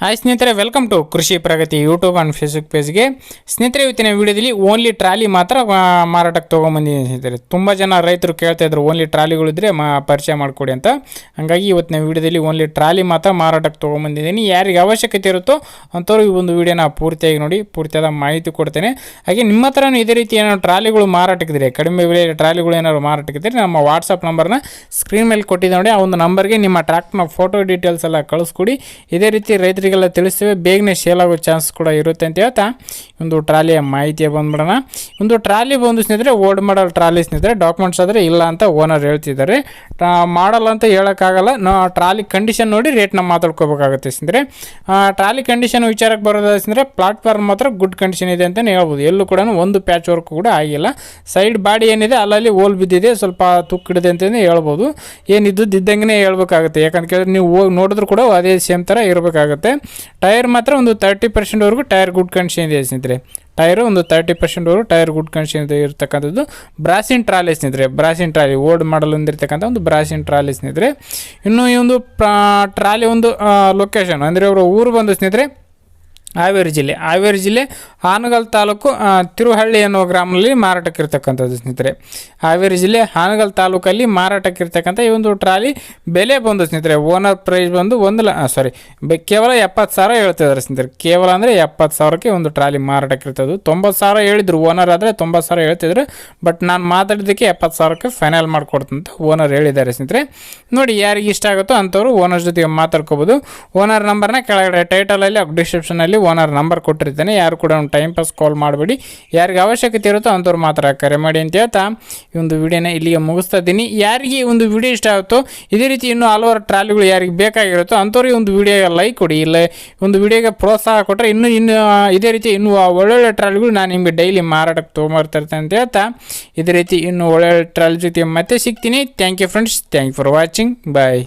Hi ಸ್ನೇಹಿತರೆ welcome to Krishi Pragati YouTube and Facebook ಪೇಜ್ಗೆ ಸ್ನೇಹಿತರೆ, ಇವತ್ತಿನ ವಿಡಿಯೋದಲ್ಲಿ ಓನ್ಲಿ ಟ್ರಾಲಿ ಮಾತ್ರ ಮಾರಾಟಕ್ಕೆ ತೊಗೊಂಬಂದಿದ್ದೀನಿ ಸ್ನೇಹಿತರೆ. ತುಂಬ ಜನ ರೈತರು ಕೇಳ್ತಾ ಇದ್ರು ಓನ್ಲಿ ಟ್ರಾಲಿಗಳಿದ್ರೆ ಮಾ, ಪರಿಚಯ ಮಾಡಿಕೊಡಿ ಅಂತ. ಹಾಗಾಗಿ ಇವತ್ತಿನ ವೀಡಿಯೋದಲ್ಲಿ ಓನ್ಲಿ ಟ್ರಾಲಿ ಮಾತ್ರ ಮಾರಾಟಕ್ಕೆ ತೊಗೊಂಬಂದಿದ್ದೀನಿ. ಯಾರಿಗೆ ಅವಶ್ಯಕತೆ ಇರುತ್ತೋ ಅಂಥವ್ರು ಈ ಒಂದು ವೀಡಿಯೋನ ಪೂರ್ತಿಯಾಗಿ ನೋಡಿ, ಪೂರ್ತಿಯಾದ ಮಾಹಿತಿ ಕೊಡ್ತೇನೆ. ಹಾಗೆ ನಿಮ್ಮ ಹತ್ರನೂ ಇದೇ ರೀತಿ ಏನಾದ್ರು ಟ್ರಾಲಿಗಳು ಮಾರಾಟಕ್ಕಿದ್ರೆ ಕಡಿಮೆ ಬೆಲೆ ಟ್ರಾಲಿಗಳು ಏನಾದ್ರು ಮಾರಾಟಕ್ಕಿದ್ರೆ ನಮ್ಮ ವಾಟ್ಸಪ್ ನಂಬರ್ನ ಸ್ಕ್ರೀನ್ ಮೇಲೆ ಕೊಟ್ಟಿದ್ದೆ ನೋಡಿ, ಆ ಒಂದು ನಂಬರ್ಗೆ ನಿಮ್ಮ ಟ್ರ್ಯಾಕ್ಟ್ನ ಫೋಟೋ ಡೀಟೇಲ್ಸ್ ಎಲ್ಲ ಕಳಿಸ್ಕೊಡಿ. ಇದೇ ರೀತಿ ರೈತರಿಗೆಲ್ಲ ತಿಳಿಸ್ತೇವೆ. ಬೇಗನೆ ಸೇಲ್ ಆಗೋ ಚಾನ್ಸ್ ಕೂಡ ಇರುತ್ತೆ ಅಂತ ಹೇಳ್ತಾ ಒಂದು ಟ್ರಾಲಿಯ ಮಾಹಿತಿ ಬಂದ್ಬಿಡೋಣ. ಒಂದು ಟ್ರಾಲಿ ಬಂದು ಸ್ನೇಹಿತರೆ ಓಲ್ಡ್ ಮಾಡಲ್ ಟ್ರಾಲಿ ಸ್ನೇಹಿತರೆ ಡಾಕ್ಯುಮೆಂಟ್ಸ್ ಆದರೆ ಇಲ್ಲ ಅಂತ ಓನರ್ ಹೇಳ್ತಿದ್ದಾರೆ. ಮಾಡಲ್ಲ ಅಂತ ಹೇಳೋಕ್ಕಾಗಲ್ಲ. ನಾ, ಟ್ರಾಲಿ ಕಂಡೀಷನ್ ನೋಡಿ ರೇಟ್ನ ಮಾತಾಡ್ಕೋಬೇಕಾಗುತ್ತೆ ಸ್ನೇಹಿತರೆ. ಟ್ರಾಲಿ ಕಂಡೀಷನ್ ವಿಚಾರಕ್ಕೆ ಬರೋದಾದ್ರೆ ಸ್ನೇಹಿತರೆ ಪ್ಲಾಟ್ಫಾರ್ಮ್ ಮಾತ್ರ ಗುಡ್ ಕಂಡೀಷನ್ ಇದೆ ಅಂತಲೇ ಹೇಳ್ಬೋದು. ಎಲ್ಲೂ ಕೂಡ ಒಂದು ಪ್ಯಾಚ್ ವರ್ಕ್ ಕೂಡ ಆಗಿಲ್ಲ. ಸೈಡ್ ಬಾಡಿ ಏನಿದೆ, ಅಲ್ಲಲ್ಲಿ ಹೋಲ್ ಬಿದ್ದಿದೆ, ಸ್ವಲ್ಪ ತುಕ್ಕಿಡಿದೆ ಅಂತಲೇ ಹೇಳ್ಬೋದು. ಏನಿದ್ದು ಇದ್ದಂಗೆ ಹೇಳ್ಬೇಕಾಗುತ್ತೆ. ಯಾಕಂತ ಕೇಳಿದ್ರೆ ನೀವು ಹೋಗಿ ನೋಡಿದ್ರು ಕೂಡ ಅದೇ ಸೇಮ್ ಥರ ಇರಬೇಕಾಗುತ್ತೆ. ಟೈರ್ ಮಾತ್ರ ಒಂದು ತರ್ಟಿ ಪರ್ಸೆಂಟ್ವರೆಗೂ ಟೈರ್ ಗುಡ್ ಕಂಡೀಷನ್ ಇದೆ ಸ್ನೇಹಿತರೆ. ಟೈರು ಒಂದು ತರ್ಟಿ ಪರ್ಸೆಂಟ್ವರೆಗೂ ಟೈರ್ ಗುಡ್ ಕಂಡೀಷನ್ ಇರತಕ್ಕಂಥದ್ದು. ಬ್ರಾಸಿನ್ ಟ್ರಾಲಿ ಸ್ನೇಹಿತರೆ, ಬ್ರಾಸಿನ್ ಟ್ರಾಲಿ ಓಲ್ಡ್ ಮಾಡಲ್ ಹೊಂದಿರತಕ್ಕಂಥ ಒಂದು ಬ್ರಾಸಿನ್ ಟ್ರಾಲಿ ಸ್ನೇಹಿತರೆ. ಇನ್ನು ಈ ಒಂದು ಟ್ರಾಲಿ ಒಂದು ಲೊಕೇಶನ್ ಅಂದರೆ ಅವರ ಊರು ಬಂದು ಸ್ನೇಹಿತರೆ ಹಾವೇರಿ ಜಿಲ್ಲೆ. ಹಾವೇರಿ ಜಿಲ್ಲೆ ಹಾನಗಲ್ ತಾಲೂಕು ತಿರುಹಳ್ಳಿ ಅನ್ನುವ ಗ್ರಾಮದಲ್ಲಿ ಮಾರಾಟಕ್ಕಿರ್ತಕ್ಕಂಥದ್ದು ಸ್ನೇಹಿತರೆ. ಹಾವೇರಿ ಜಿಲ್ಲೆ ಹಾನಗಲ್ ತಾಲೂಕಲ್ಲಿ ಮಾರಾಟಕ್ಕಿರ್ತಕ್ಕಂಥ ಈ ಒಂದು ಟ್ರಾಲಿ ಬೆಲೆ ಬಂದು ಸ್ನೇಹಿತರೆ, ಓನರ್ ಪ್ರೈಸ್ ಬಂದು ಒಂದು ಸಾರಿ ಕೇವಲ ಎಪ್ಪತ್ತು ಸಾವಿರ ಹೇಳ್ತಿದ್ದಾರೆ ಸ್ನೇಹಿತರೆ. ಕೇವಲ ಅಂದರೆ ಎಪ್ಪತ್ತು ಸಾವಿರಕ್ಕೆ ಒಂದು ಟ್ರಾಲಿ ಮಾರಾಟಕ್ಕಿರ್ತದ್ದು. ತೊಂಬತ್ತು ಸಾವಿರ ಹೇಳಿದ್ರು, ಓನರ್ ಆದರೆ ತೊಂಬತ್ತು ಸಾವಿರ ಹೇಳ್ತಿದ್ರು. ಬಟ್ ನಾನು ಮಾತಾಡಿದ್ದಕ್ಕೆ ಎಪ್ಪತ್ತು ಸಾವಿರಕ್ಕೆ ಫೈನಲ್ ಮಾಡಿಕೊಡ್ತಂತ ಓನರ್ ಹೇಳಿದ್ದಾರೆ ಸ್ನೇಹಿತರೆ. ನೋಡಿ, ಯಾರಿಗೆ ಇಷ್ಟ ಆಗುತ್ತೋ ಅಂಥವ್ರು ಓನರ್ ಜೊತೆಗೆ ಮಾತಾಡ್ಕೋಬೋದು. ಓನರ್ ನಂಬರ್ನ ಕೆಳಗಡೆ ಟೈಟಲಲ್ಲಿ ಡಿಸ್ಕ್ರಿಪ್ಷನಲ್ಲಿ ಓನರ್ ನಂಬರ್ ಕೊಟ್ಟಿರ್ತಾನೆ. ಯಾರು ಕೂಡ ಒಂದು ಟೈಮ್ ಪಾಸ್ ಕಾಲ್ ಮಾಡಬೇಡಿ. ಯಾರಿಗೆ ಅವಶ್ಯಕತೆ ಇರುತ್ತೋ ಅಂಥವ್ರು ಮಾತ್ರ ಕರೆ ಮಾಡಿ ಅಂತ ಹೇಳ್ತಾ ಈ ಒಂದು ವಿಡಿಯೋನ ಇಲ್ಲಿಗೆ ಮುಗಿಸ್ತಾ ಇದ್ದೀನಿ. ಯಾರಿಗೆ ಒಂದು ವಿಡಿಯೋ ಇಷ್ಟ ಆಗುತ್ತೋ, ಇದೇ ರೀತಿ ಇನ್ನೂ ಹಲವಾರು ಟ್ರಾಲಿಗಳು ಯಾರಿಗೆ ಬೇಕಾಗಿರುತ್ತೋ ಅಂಥವ್ರಿಗೆ ಒಂದು ವಿಡಿಯೋಗೆ ಲೈಕ್ ಕೊಡಿ. ಇಲ್ಲ ಒಂದು ವಿಡಿಯೋಗೆ ಪ್ರೋತ್ಸಾಹ ಕೊಟ್ಟರೆ ಇನ್ನೂ ಇನ್ನು, ಇದೇ ರೀತಿ ಇನ್ನೂ ಒಳ್ಳೊಳ್ಳೆ ಟ್ರಾಲಿಗಳು ನಾನು ನಿಮಗೆ ಡೈಲಿ ಮಾರಾಟಕ್ಕೆ ತೊಗೊಂಬರ್ತಿರ್ತೇನೆ ಅಂತ ಹೇಳ್ತಾ ಇದೇ ರೀತಿ ಇನ್ನೂ ಒಳ್ಳೊಳ್ಳೆ ಟ್ರಾಲಿ ಜೊತೆ ಮತ್ತೆ ಸಿಗ್ತೀನಿ. Thank you friends thank you for watching bye